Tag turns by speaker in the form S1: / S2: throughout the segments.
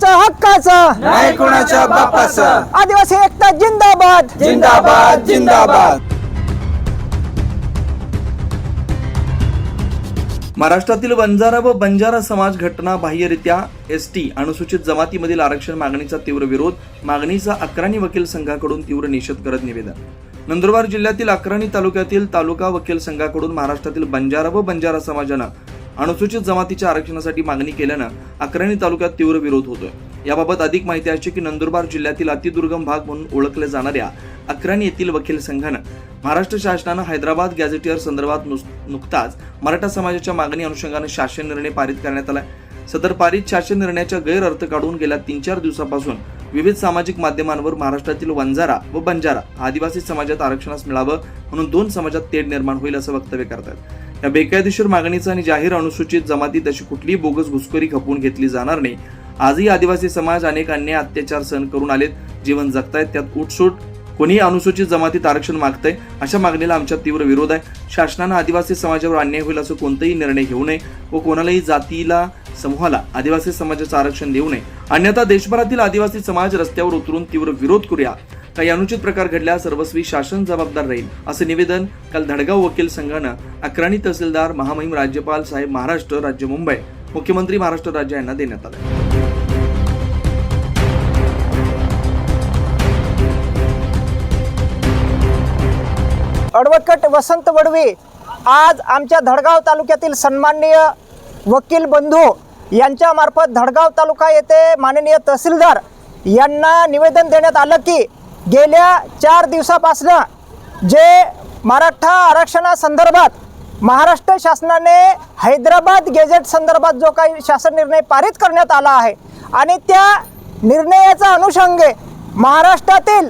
S1: कुणाच्या हक्काचं?
S2: नाही कुणाच्या बापाचं.
S1: आदिवासी एकता जिंदाबाद.
S2: जिंदाबाद जिंदाबाद.
S3: महाराष्ट्रातील वंजारा व बंजारा समाज घटना बाह्यरित्या एस टी अनुसूचित जमातीमधील आरक्षण मागणीचा तीव्र विरोध मागणीचा अकराणी वकील संघाकडून तीव्र निषेध करत निवेदन. नंदुरबार जिल्ह्यातील अकराणी तालुक्यातील तालुका वकील संघाकडून महाराष्ट्रातील बंजारा व बंजारा समाजानं अनुसूचित जमातीच्या आरक्षणासाठी मागणी केल्यानं अकराणी तालुक्यात तीव्र विरोध होतोय. याबाबत अधिक माहिती अशी की नंदुरबार जिल्ह्यातील अतिदुर्गम भाग म्हणून ओळखल्या जाणाऱ्या अकराणी येथील वकील संघानं महाराष्ट्र शासनानं हैदराबाद गॅझेटियर संदर्भात नुकताच मराठा समाजाच्या मागणी अनुषंगानं शासन निर्णय पारित करण्यात आलाय. सदर पारित शासन निर्णयाचा गैरअर्थ काढून गेल्या तीन चार दिवसापासून विविध सामाजिक माध्यमांवर महाराष्ट्रातील वंजारा व बंजारा आदिवासी समाजात आरक्षणास मिळावं म्हणून दोन समाजात तेढ निर्माण होईल असं वक्तव्य करतात या बेकायदेशीर मागणीचं आणि जाहीर अनुसूचित जमातीत अशी कुठलीही बोगस घुसखोरी खपवून घेतली जाणार नाही. आजही आदिवासी समाज अनेक अन्याय अत्याचार सहन करून आलेत. जीवन जगतायत त्यात उठसूट. कोणीही अनुसूचित जमातीत आरक्षण मागतंय अशा मागणीला आमच्या तीव्र विरोध आहे. शासनानं आदिवासी समाजावर अन्याय होईल असं कोणताही निर्णय घेऊ नये व कोणालाही जातीला समूहाला आदिवासी समाजाचं आरक्षण देऊ नये. अन्यथा देशभरातील आदिवासी समाज रस्त्यावर उतरून तीव्र विरोध करूया. काही अनुचित प्रकार घडल्यास सर्वस्वी शासन जबाबदार राहील असं निवेदन काल धडगाव वकील संघानं अक्राणी तहसीलदार महामहिम राज्यपाल साहेब महाराष्ट्र राज्य मुंबई मुख्यमंत्री महाराष्ट्र राज्य यांना देण्यात आलं.
S1: ॲडव्होकेट वसंत वडवी आज आमच्या धडगाव तालुक्यातील सन्माननीय वकील बंधू यांच्यामार्फत धडगाव तालुका येथे माननीय तहसीलदार यांना निवेदन देण्यात आलं की गेल्या चार दिवसापासनं जे मराठा आरक्षणासंदर्भात महाराष्ट्र शासनाने हैदराबाद गेजेट संदर्भात जो काही शासन निर्णय पारित करण्यात आला आहे आणि त्या निर्णयाचा अनुषंगे महाराष्ट्रातील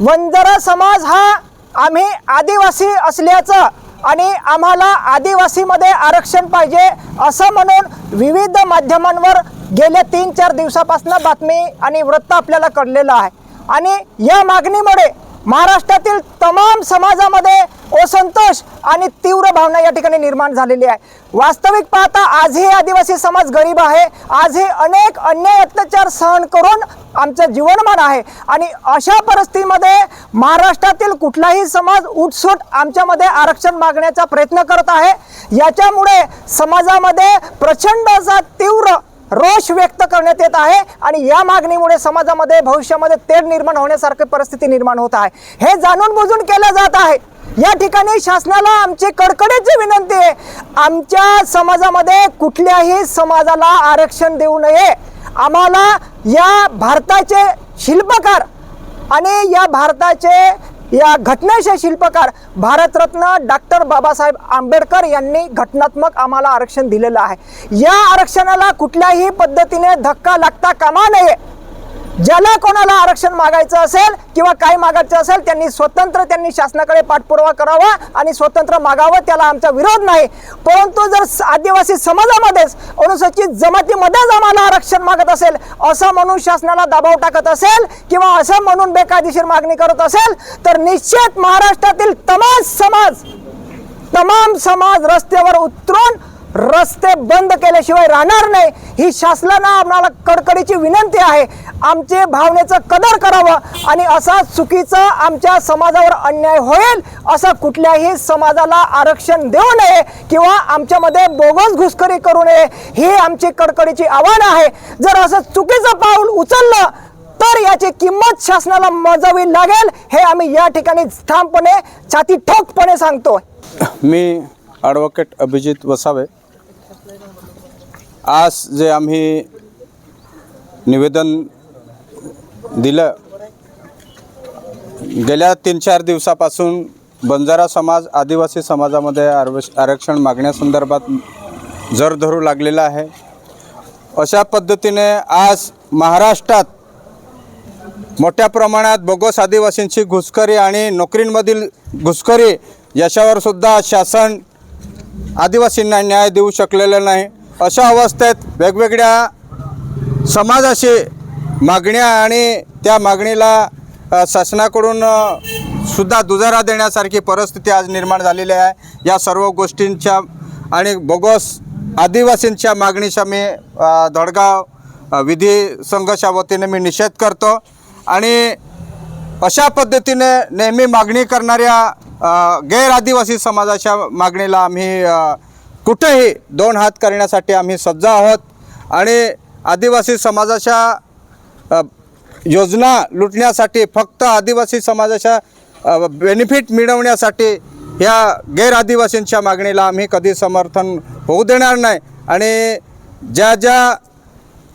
S1: वंजारा समाज हा आम्ही आदिवासी असल्याचं आणि आम्हाला आदिवासीमध्ये आरक्षण पाहिजे असं म्हणून विविध माध्यमांवर गेल्या तीन चार दिवसापासून बातमी आणि वृत्त आपल्याला कळलेलं आहे. आणि या मागणीमुळे महाराष्ट्रातील तमाम समाजामध्ये असंतोष आणि तीव्र भावना या ठिकाणी निर्माण झालेली आहे. वास्तविक पाहता आजही आदिवासी समाज गरीब आहे. आजही अनेक अन्याय अत्याचार सहन करून आमचं जीवनमान आहे. आणि अशा परिस्थितीमध्ये महाराष्ट्रातील कुठलाही समाज उठसूट आमच्यामध्ये आरक्षण मागण्याचा प्रयत्न करत आहे. याच्यामुळे समाजामध्ये प्रचंड असा तीव्र रोष व्यक्त करण्यात येत आहे आणि या मागणीमुळे समाजामध्ये भविष्यामध्ये तेढ निर्माण होण्यासारखी परिस्थिती निर्माण होत आहे. हे जाणून बुजून केलं जात आहे. या ठिकाणी शासनाला आमची कडकडीची विनंती आहे. आमच्या समाजामध्ये कुठल्याही समाजाला आरक्षण देऊ नये. आम्हाला या भारताचे शिल्पकार आणि या भारताचे या घटनेचे शिल्पकार भारतरत्न डॉक्टर बाबासाहेब आंबेडकर यांनी घटनात्मक आम्हाला आरक्षण दिलेलं आहे. या आरक्षणाला कुठल्याही पद्धतीने धक्का लागता कामा नये. ज्याला कोणाला आरक्षण मागायचं असेल किंवा काय मागायचं असेल त्यांनी स्वतंत्र त्यांनी शासनाकडे पाठपुरावा करावा आणि स्वतंत्र मागावं त्याला आमचा विरोध नाही. परंतु जर आदिवासी समाजामध्येच अनुसूचित जमातीमध्येच आम्हाला आरक्षण मागत असेल असं म्हणून शासनाला दबाव टाकत असेल किंवा असं म्हणून बेकायदेशीर मागणी करत असेल तर निश्चित महाराष्ट्रातील तमाम समाज तमाम समाज रस्त्यावर उतरून रस्ते बंद केल्याशिवाय राहणार नाही. ही शासनानं आम्हाला कडकडीची विनंती आहे. आमचे भावनेचं कदर करावं आणि असा चुकीचा आमच्या समाजावर अन्याय होईल असं कुठल्याही समाजाला आरक्षण देऊ नये किंवा आमच्यामध्ये बोगस घुसखोरी करू नये ही आमची कडकडीची आव्हान आहे. जर असं चुकीचं पाऊल उचललं तर याची किंमत शासनाला मजावी लागेल हे आम्ही या ठिकाणी ठामपणे छाती ठोकपणे सांगतो
S4: मी ॲडव्होकेट अभिजित वसावे. आज जे आम्ही निवेदन दिलं गेल्या तीन चार दिवसापासून बंजारा समाज आदिवासी समाजामध्ये आरवश आरक्षण मागण्यासंदर्भात जर धरू लागलेला आहे. अशा पद्धतीने आज महाराष्ट्रात मोठ्या प्रमाणात बोगस आदिवासींची घुसखरी आणि नोकरींमधील घुसखरी याच्यावर सुद्धा शासन आदिवासींना न्याय देऊ शकलेलं नाही. अशा अवस्थेत वेगवेगळ्या समाजाशी मागण्या आणि त्या मागणीला शासनाकडून सुद्धा दुजारा देण्यासारखी परिस्थिती आज निर्माण झालेली आहे. या सर्व गोष्टींच्या आणि बोगस आदिवासींच्या मागणीच्या मी धडगाव विधी संघाच्या वतीने मी निषेध करतो. आणि अशा पद्धतीने नेहमी मागणी करणाऱ्या गैर आदिवासी समाजाच्या मागणीला आम्ही कुठेही दोन हात करण्यासाठी आम्ही सज्ज आहोत. आणि आदिवासी समाजाच्या योजना लुटण्यासाठी फक्त आदिवासी समाजाच्या बेनिफिट मिळवण्यासाठी ह्या गैर आदिवासींच्या मागणीला आम्ही कधी समर्थन होऊ देणार नाही. आणि ज्या ज्या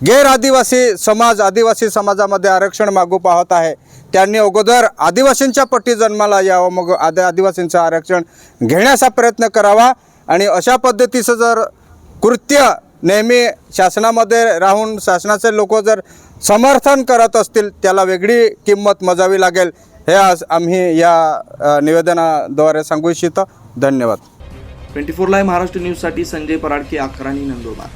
S4: गैर आदिवासी समाज आदिवासी समाजामध्ये आरक्षण मागू पाहत आहे त्यांनी अगोदर आदिवासींच्या पट्टी जन्माला यावं मग आदि आदिवासींचं आरक्षण घेण्याचा प्रयत्न करावा. आणि अशा पद्धतीचं जर कृत्य नेहमी शासनामध्ये राहून शासनाचे लोक जर समर्थन करत असतील त्याला वेगळी किंमत मोजावी लागेल हे आज आम्ही या निवेदनाद्वारे सांगू इच्छितो. धन्यवाद.
S3: ट्वेंटी फोर लाईव्ह महाराष्ट्र न्यूजसाठी संजय पराडके अकराणी नंदुरबार.